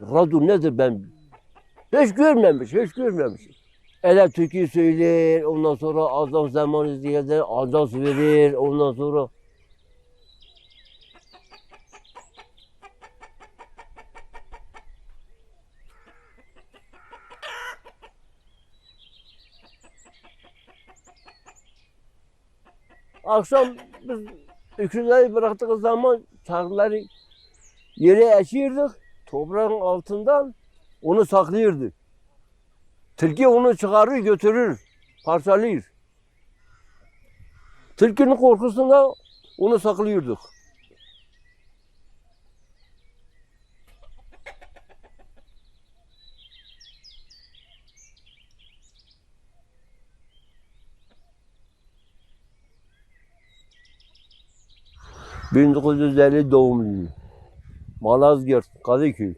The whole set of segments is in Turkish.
radyo nedir ben hiç görmemiş, hiç görmemiş. Ele türkü söyler, ondan sonra azam zaman izleyenler ajans verir, ondan sonra Akşam biz öküzleri bıraktığı zaman çarkları yere eşirdik. Toprağın altından onu saklıyordu. Tilki onu çıkarır götürür, parçalıyor. Tilkinin korkusunda onu saklıyorduk. ...1950 doğumluyum. Malazgirt, Kadıköy.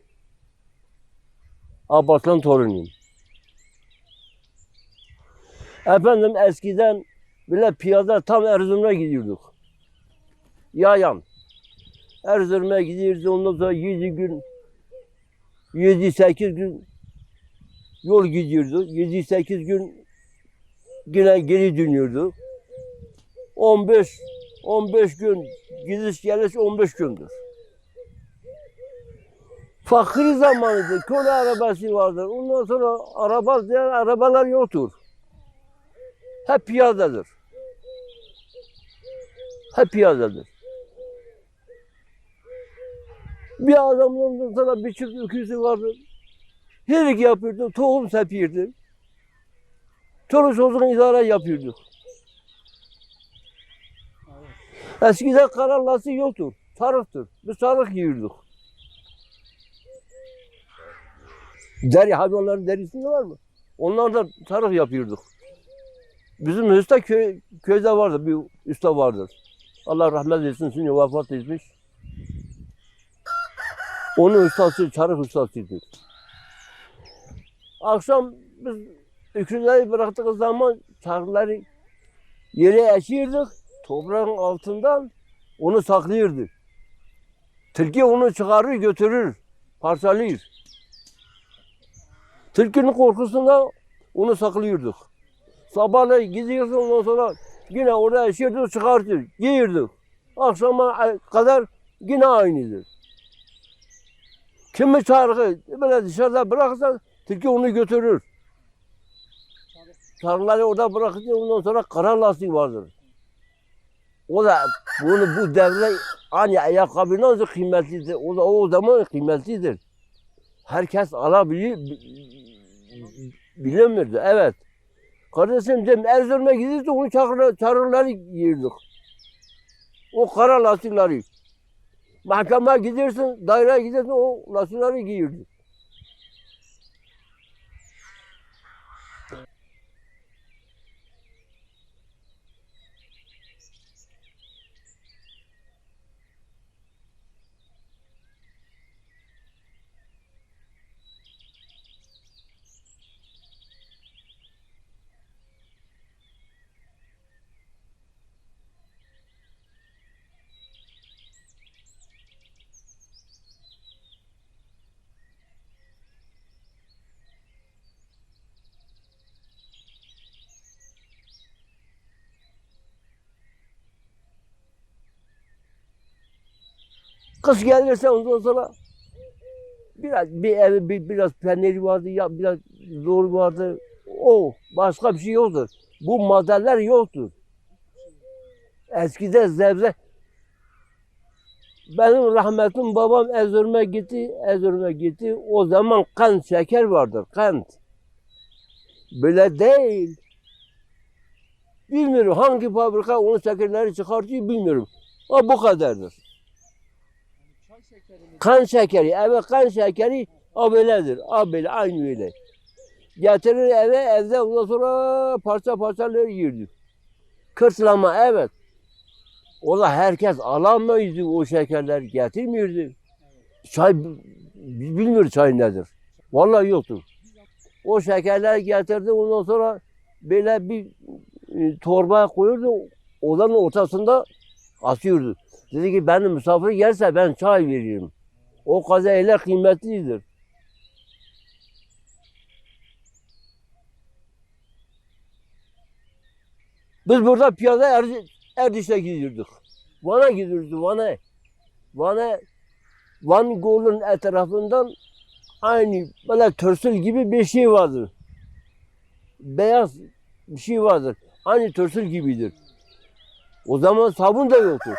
Abbaslan torunuyum. Efendim eskiden bile piyada tam Erzurum'a gidiyorduk. Yayan. Erzurum'a gidiyoruz ondan sonra 7 gün 7-8 gün yol gidiyorduk. 7-8 gün yine geri dönüyorduk. 15 15 gün gidiş geliş 15 gündür. Fakir zamanıydı. Köle arabası vardır. Ondan sonra araba diğer arabalar yoktur. Hep piyadedir. Hep piyadedir. Bir adamın sonra bir çift öküzü vardı. Hirik yapıyordu, tohum sepirdi. Çoluk çocuğun idare yapıyorduk. Eskiden kararlası yoktur. Sarıktır. Biz sarık yiyorduk. Deri hayvanların derisinde var mı? Onlar da sarık yapıyorduk. Bizim usta köy, köyde vardı bir usta vardır. Allah rahmet eylesin şimdi vefat etmiş. Onun ustası çarık ustasıydı. Akşam biz öküzleri bıraktığı zaman çarıkları yere eşirdik. Toprağın altından onu saklıyordu. Tilki onu çıkarır götürür, parçalıyor. Tilkinin korkusunda onu saklıyorduk. Sabahleyin gidiyorsun ondan sonra yine orada eşirdik çıkartır, giyirdik. Akşama kadar yine aynıdır. Kimi çarkı böyle dışarıda bırakırsan tilki onu götürür. Çarkları orada bırakınca ondan sonra kara lastik vardır. O da bunu bu devre hani ayakkabı nasıl kıymetlidir? O da o zaman kıymetlidir. Herkes alabilir, bi- bilemirdi. Evet. Kardeşim dedim Erzurum'a gidiyordu onu çarıkları, çarıkları giyirdik. O kara lastikleri. Mahkemeye gidersin, daireye gidersin o lastikleri giyirdik. Kış gelirse ondan sonra biraz bir ev bir, biraz peyniri vardı ya biraz zor vardı. O başka bir şey yoktur. Bu maddeler yoktur. Eskide zebze benim rahmetlim babam Erzurum'a gitti, Erzurum'a gitti. O zaman kan şeker vardır, kan. Böyle değil. Bilmiyorum hangi fabrika onun şekerleri çıkartıyor bilmiyorum. Ama bu kadardır. Kan şekeri, evet kan şekeri o böyledir. O böyle aynı öyle. Getirir eve, evde ondan sonra parça parçaları yiyorduk. Kırtlama evet. O da herkes alamıyordu o şekerler getirmiyordu. Çay, biz bilmiyoruz çay nedir. Vallahi yoktu. O şekerler getirdi ondan sonra böyle bir e, torbaya koyurdu. Odanın ortasında asıyordu. Dedi ki benim misafir gelse ben çay vereyim. O kaza öyle kıymetlidir. Biz burada piyada er, Erdiş'e gidiyorduk. Van'a gidiyorduk, Van'a. Van'a, Van Gol'un etrafından aynı böyle törsül gibi bir şey vardır. Beyaz bir şey vardır. Aynı törsül gibidir. O zaman sabun da yoktur.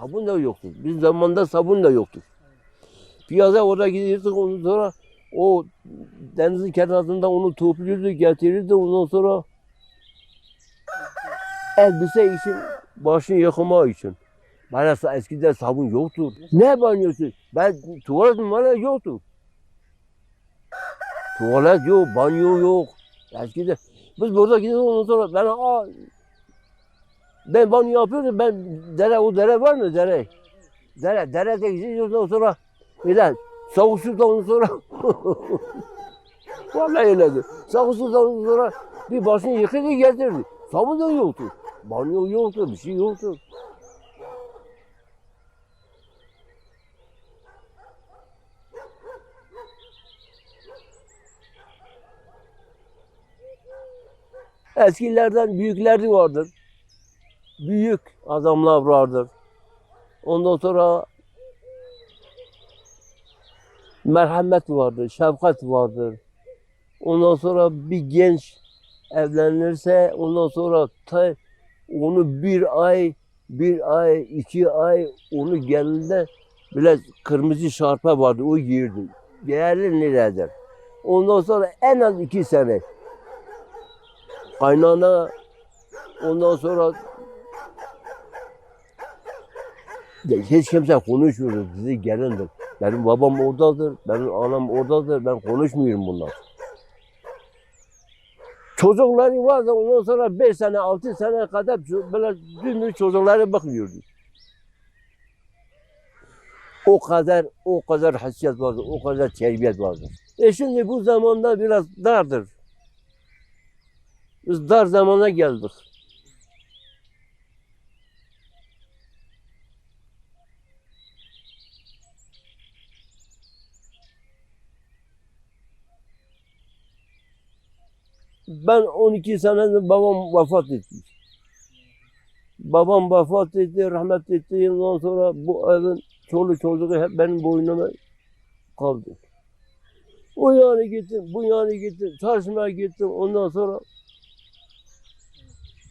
Sabun da yoktur. Bizim zamanda sabun da yoktur. Piyaza orada gidiyorduk ondan sonra o denizin kenarında onu topluyordu, getirirdi ondan sonra elbise için, başını yıkama için. Bana eskiden sabun yoktur. Ne banyosu? Ben tuvalet mi yoktu. Tuvalet yok, banyo yok. Eskiden biz burada gidiyoruz ondan sonra ben aa, ben banyo yapıyordum. Ben dere o dere var mı dere? Dere, derede gidiyoruz ondan sonra bir soğuk sudan ondan sonra Vallahi öyledir. Soğuk sudan ondan sonra bir başını yıkadı getirdi. Sabun da yoktu. Banyo yoktu, bir şey yoktu. Eskilerden büyükleri vardır. Büyük adamlar vardır. Ondan sonra merhamet vardır, şefkat vardır. Ondan sonra bir genç evlenirse ondan sonra ta onu bir ay, bir ay, iki ay onu gelinde bile kırmızı şarpa vardı o giyirdi. Değerli neredir? Ondan sonra en az iki sene kaynana ondan sonra ya hiç kimse konuşmuyor. Bizi gelindir. Benim babam oradadır, benim anam oradadır. Ben konuşmuyorum bunlar. Çocukları vardı ondan sonra 5 sene, 6 sene kadar böyle dümdüz çocuklara bakıyordu. O kadar, o kadar hassiyet vardı, o kadar terbiyet vardı. E şimdi bu zamanda biraz dardır. Biz dar zamana geldik. Ben 12 senede babam vefat etti. Babam vefat etti, rahmet etti. Ondan sonra bu evin çoluk çocuğu hep benim boynuma kaldı. O yana gittim, bu yana gittim, çalışmaya gittim. Ondan sonra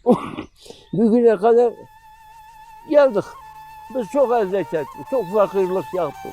bugüne kadar geldik. Biz çok eziyet çektik, çok fakirlik yaptık.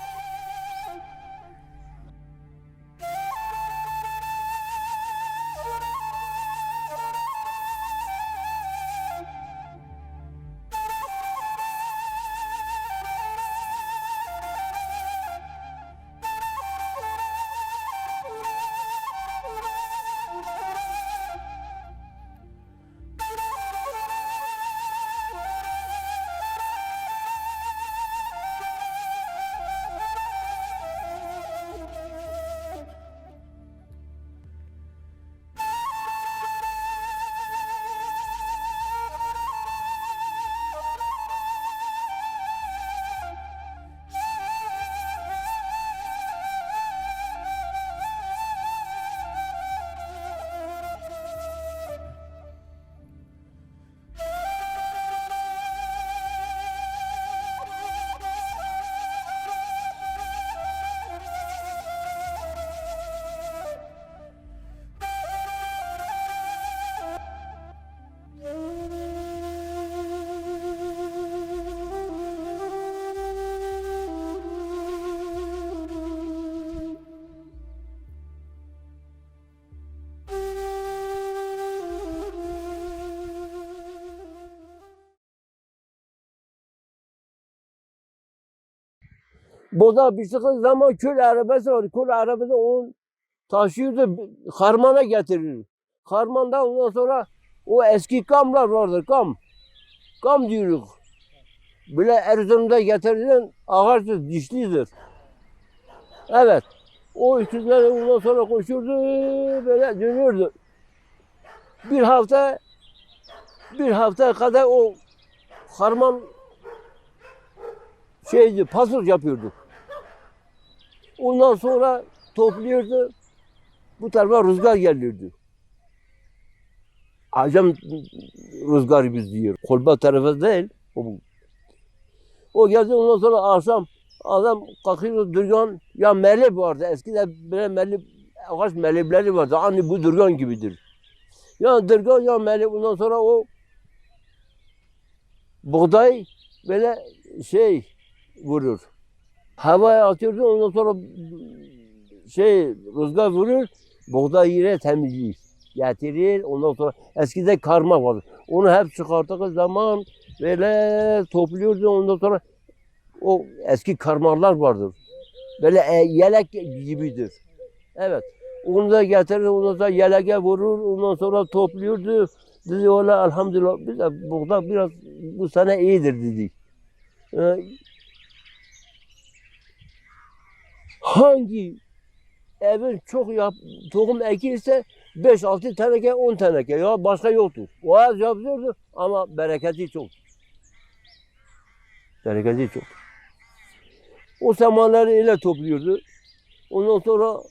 Boza sıkı zaman köy arabası var. Köy arabası onu taşıyordu, harmana getirir. Harmanda ondan sonra o eski kamlar vardır, kam. Kam diyoruz. Böyle Erzurum'da getirilen ağaçtır, dişlidir. Evet. O üstünden ondan sonra koşurdu, böyle dönüyordu. Bir hafta, bir hafta kadar o harman şeydi, pasır yapıyorduk. Ondan sonra topluyordu. Bu tarafa rüzgar geliyordu. Acem rüzgarı biz diyor. Kolba tarafı değil. O, o geldi ondan sonra akşam adam kalkıyor durgan ya melip vardı. Eskiden böyle melip ağaç melipleri vardı. Hani bu durgan gibidir. Ya durgan ya melip ondan sonra o buğday böyle şey vurur. Havaya atıyordu ondan sonra şey rüzgar vurur. Buğday yine temizliyor. Getirir ondan sonra eskiden karma vardı. Onu hep çıkarttığı zaman böyle topluyordu ondan sonra o eski karmalar vardır. Böyle e, yelek gibidir. Evet. Onu da getirir, ondan sonra yeleke vurur, ondan sonra topluyordu. Dedi öyle elhamdülillah biz de burada biraz bu sene iyidir dedi. Ee, hangi evin çok yap, tohum ekilse 5-6 teneke 10 teneke ya başka yoktur. O az yapıyordu ama bereketi çok. Bereketi çok. O zamanları öyle topluyordu. Ondan sonra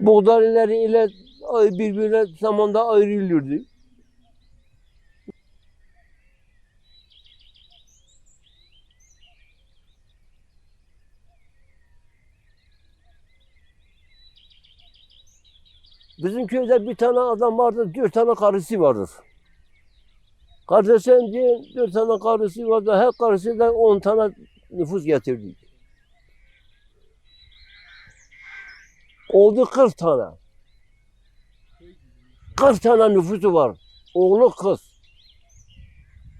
buğdayları ile birbirine zamanda ayrılıyordu. Bizim köyde bir tane adam vardı, dört tane karısı vardır. Kardeşim diye dört tane karısı vardı, her karısı da on tane nüfus getirdi. Oldu 40 tane. 40 tane nüfusu var. Oğlu kız.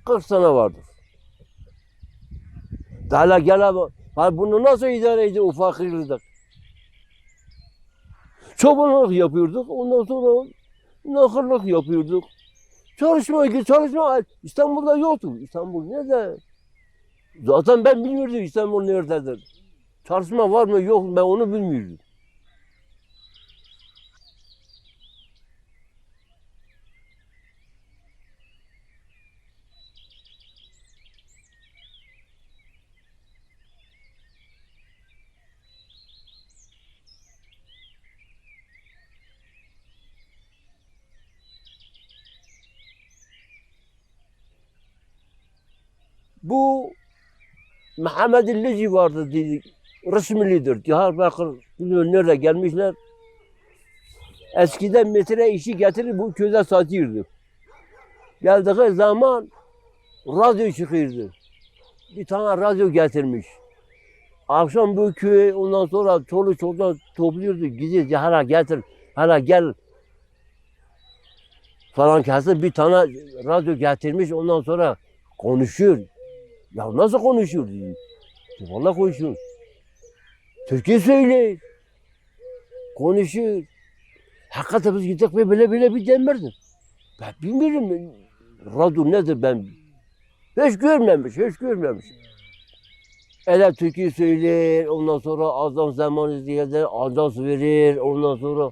40 tane vardır. Daha gele bunu nasıl idare edin ufak fakirlik? Çobanlık yapıyorduk. Ondan sonra nakırlık yapıyorduk. Çalışma çalışma. İstanbul'da yoktu. İstanbul nerede? Zaten ben bilmiyordum İstanbul nerededir. Çalışma var mı yok mu ben onu bilmiyordum. Bu Muhammed Lici vardı dedik. Resmilidir. Diyarbakır nerede gelmişler. Eskiden metre işi getirir bu köyde satıyordu. Geldiği zaman radyo çıkıyordu. Bir tane radyo getirmiş. Akşam bu köy ondan sonra çoluk çocuk topluyordu. Gideceğiz hala getir, hala gel falan kesin bir tane radyo getirmiş ondan sonra konuşuyor. Ya nasıl konuşuyor dedi. Vallahi konuşuyor. Türkiye söylüyor. Konuşuyor. Hakikaten biz gittik ve böyle böyle bir demirdim. Ben bilmiyorum. Radyo nedir ben. Hiç görmemiş, hiç görmemiş. Ele Türkiye söyler, ondan sonra azam zaman izleyenler azaz verir, ondan sonra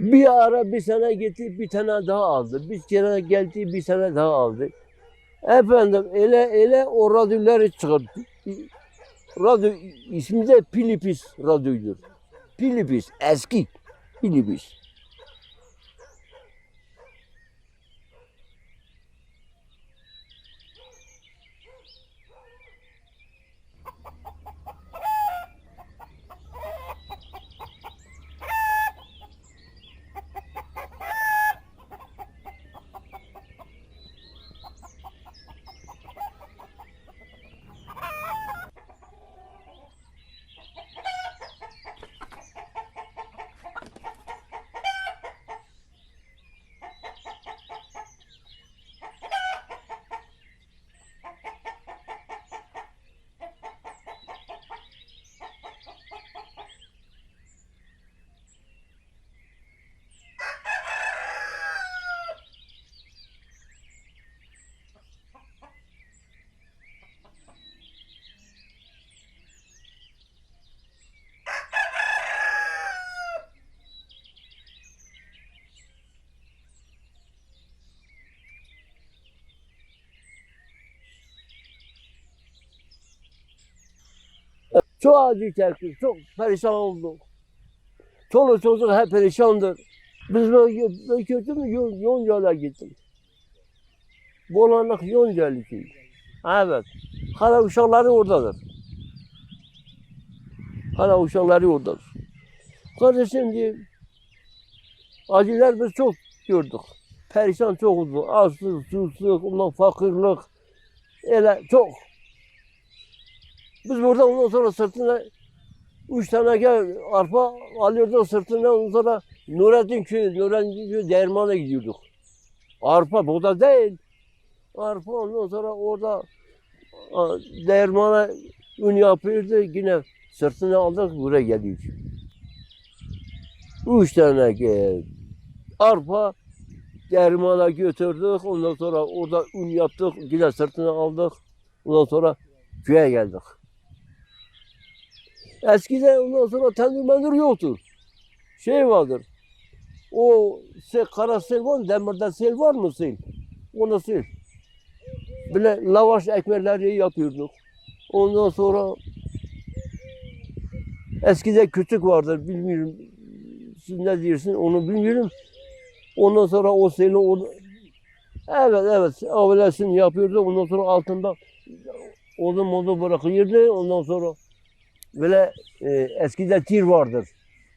bir ara bir sene gitti, bir tane daha aldı. Bir sene geldi, bir sene daha aldı. Efendim ele ele o radyoları çıkarttı. Radyo ismi de Pilipis radyodur. Pilipis eski Pilipis. Çok acı çektik, çok perişan olduk. Çoluk çocuk hep perişandır. Biz böyle kötü mü? Yon- Yonca'ya gittim. Bolanlık Yoncalı köyü. Evet. Hala uşakları oradadır. Hala uşakları oradadır. Kardeşim diye acılar biz çok gördük. Perişan çok oldu. Açlık, susuzluk, ondan fakirlik. Öyle çok. Biz burada ondan sonra sırtına üç tane gel arpa alıyorduk sırtına ondan sonra Nurettin köyü, Nurettin köyü dermana gidiyorduk. Arpa burada değil. Arpa ondan sonra orada dermana un yapıyordu yine sırtına aldık buraya geldik. Üç tane gel. Arpa dermana götürdük. Ondan sonra orada un yaptık. Yine sırtına aldık. Ondan sonra köye geldik. Eskiden ondan sonra tandır mendir yoktur. Şey vardır. O se, kara sel var mı? Demirde sel var mı sel? Onu sil. Böyle lavaş ekmekleri yapıyorduk. Ondan sonra eskide küçük vardır bilmiyorum. Siz ne diyorsun onu bilmiyorum. Ondan sonra o seni onu Evet evet avelesini yapıyordu. Ondan sonra altında odun modu bırakıyordu. Ondan sonra böyle e, eskide tir vardır.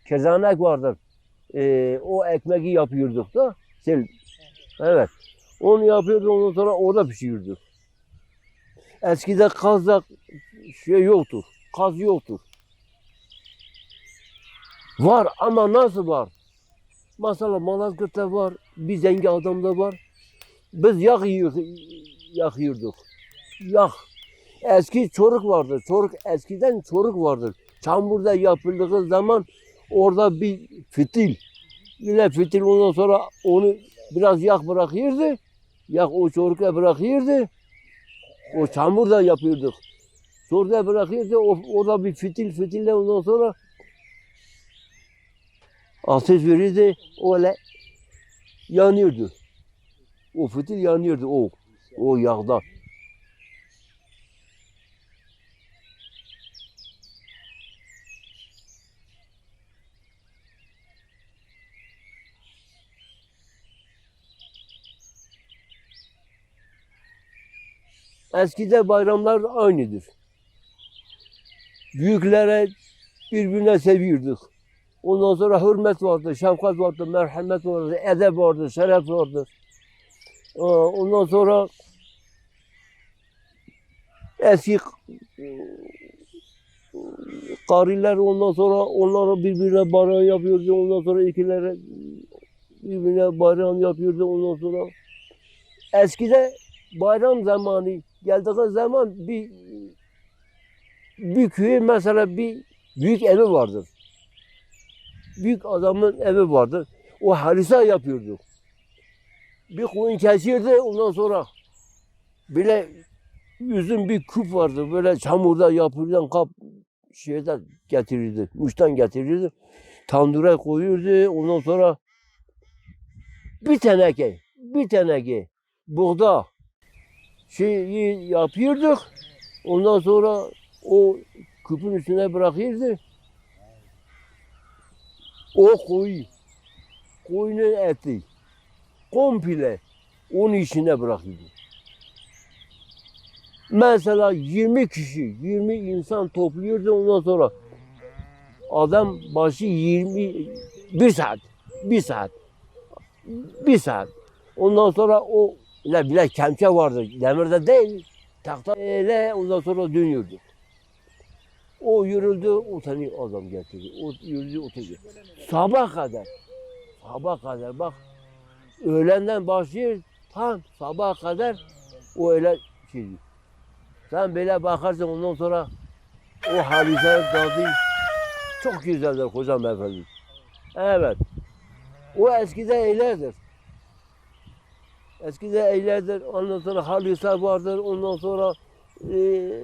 Kezanek vardır. E, o ekmeği yapıyorduk da. Sel. Evet. Onu yapıyorduk ondan sonra orada pişiriyorduk. Eskide kazda şey yoktur. Kaz yoktur. Var ama nasıl var? Mesela Malazgirt'te var, bir zengi adamda var. Biz yak yiyor, yakıyorduk. Yak. Eski çoruk vardır. Çoruk eskiden çoruk vardır. Çamurda yapıldığı zaman orada bir fitil. Yine fitil ondan sonra onu biraz yak bırakıyordu. Yak o çoruk'a bırakıyordu. O çamurda yapıyorduk. Çoruk'a bırakıyordu. O, orada bir fitil fitille ondan sonra ateş verirdi. Öyle yanıyordu. O fitil yanıyordu o. O yağda. Eskide bayramlar aynıdır. Büyüklere birbirine seviyorduk. Ondan sonra hürmet vardı, şefkat vardı, merhamet vardı, edep vardı, şeref vardı. Ee, Ondan sonra eski kariler ondan sonra onlara birbirine bayram yapıyordu. Ondan sonra ikilere birbirine bayram yapıyordu. Ondan sonra eskide bayram zamanı geldiği zaman bir bir köye mesela bir büyük evi vardır. Büyük adamın evi vardır. O harisa yapıyordu. Bir koyun kesirdi ondan sonra bile yüzün bir küp vardı böyle çamurda yapılan kap şeyden getirirdi. Muş'tan getirirdi. Tandura koyuyordu ondan sonra bir teneke bir teneke buğda şeyi yapıyorduk. Ondan sonra o küpün üstüne bırakırdı. O koyu, koyunun eti komple onun içine bırakıyordu. Mesela 20 kişi, 20 insan topluyordu ondan sonra adam başı 20, bir saat, bir saat, bir saat. Ondan sonra o ile bile kemçe vardı, demirde değil, tahta ile ondan sonra dönüyordu. O yürüldü, o tane adam getirdi. O yürüdü, o tane. Sabah kadar. Sabah kadar bak. Öğlenden başlıyor tam sabah kadar o öyle şey. Sen böyle bakarsın ondan sonra o hadise tadı çok güzeldir hocam efendim. Evet. O eskide eylerdir. Eskide eylerdir. Ondan sonra halise vardır. Ondan sonra eee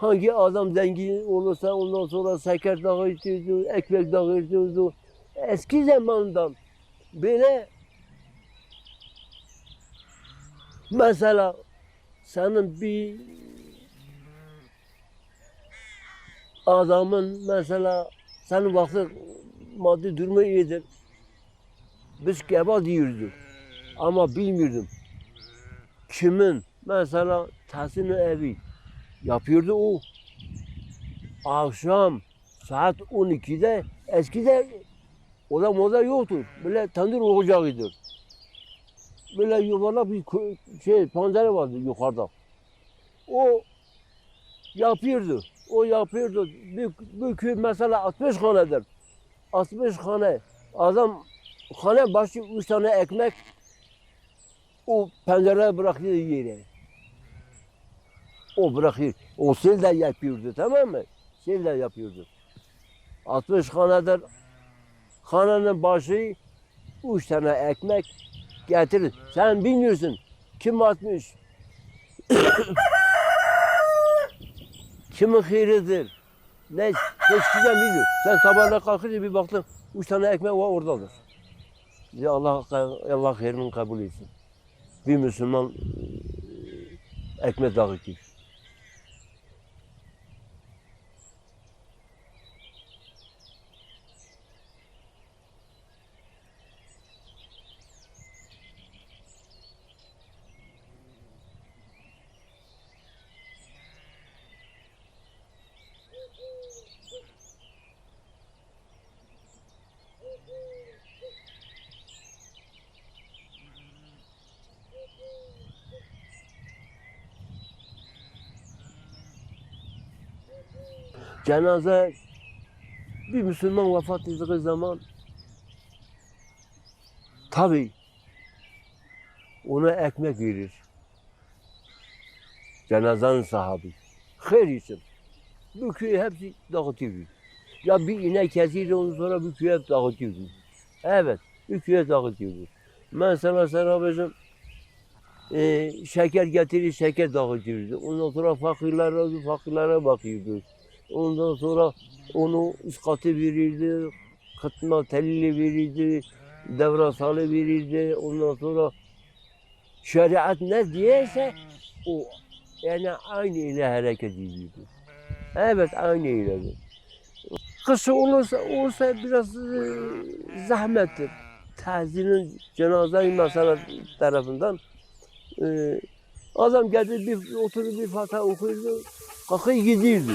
Hangi adam zengin olursa ondan sonra şeker dağıtıyordu, ekmek dağıtıyordu. Eski zamandan böyle mesela senin bir adamın mesela senin vakti maddi durumu iyidir. Biz kebap yiyorduk. Ama bilmiyordum. Kimin mesela Tahsin'in evi yapıyordu o. Akşam saat 12'de eskide oda moda yoktur. Böyle tandır ocağıdır. Böyle yuvarlak bir şey pencere vardı yukarıda. O yapıyordu. O yapıyordu. Bir, bir köy mesela 60 hanedir. 60 hane. Adam hane başı 3 tane ekmek o pencereye bırakıyor yere. O bırakıyor. O sel de yapıyordu tamam mı? Sel de yapıyordu. 60 hanedir. Hanenin başı 3 tane ekmek getirir. Sen bilmiyorsun. Kim atmış? Kimin hayridir? Ne? Hiç kimse bilmiyor. Sen sabahleyin kalkınca bir baktın. Üç tane ekmek var oradadır. Allah, Allah hayrını kabul etsin. Bir Müslüman e, ekmek dağıtıyor. Cenaze bir Müslüman vefat ettiği zaman tabi ona ekmek verir. Cenazenin sahibi. Hayır için. Bu köyü hepsi dağıtıyor. Ya bir inek kesiyor ondan sonra bu köyü hep dağıtıyor. Evet, bu köyü dağıtıyor. Mesela sana bizim e, şeker getirir, şeker dağıtıyordu. Ondan sonra fakirlere, fakirlere bakıyordu. Ondan sonra onu iskatı verirdi, kıtma telli verirdi, devrasalı verirdi. Ondan sonra şeriat ne diyese o yani aynı ile hareket ediyordu. Evet aynı ile. Kısa olursa, olursa biraz e, zahmettir. Tazinin cenaze mesela tarafından e, adam geldi bir oturup bir fatiha okuyordu, kalkıp gidiyordu.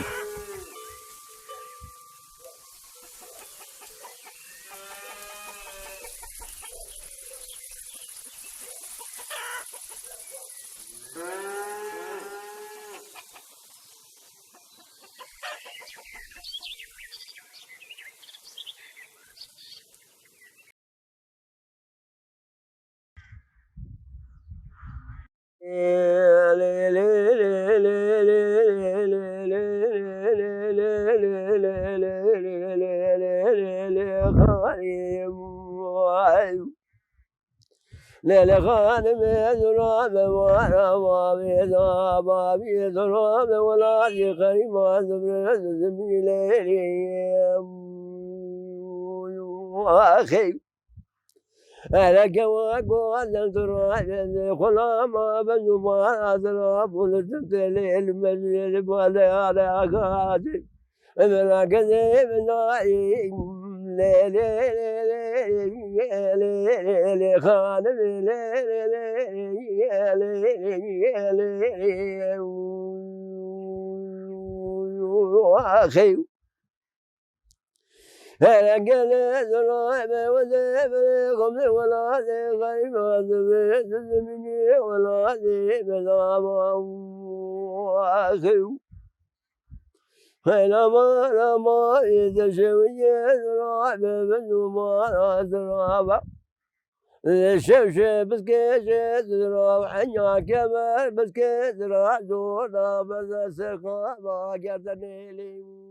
للغانم يزراب ورباب يزراب يزراب ولا يقرب زبر زبر وأخي لك وقال تراب خلا ما بزمار أضراب لتبتلي المنزل بالي على قاتل من أكذب نائم ليلي أخي أنا قلت رعب وذهب لقبل ولا غيب وذهب مني ولا ذهب ذهب أخي بينما لما يتشوي ذراع بالنمار أذراب الشمشة بسكيت ذراع حنيا كمال بسكيت ذراع دور بس سقى ما قدرني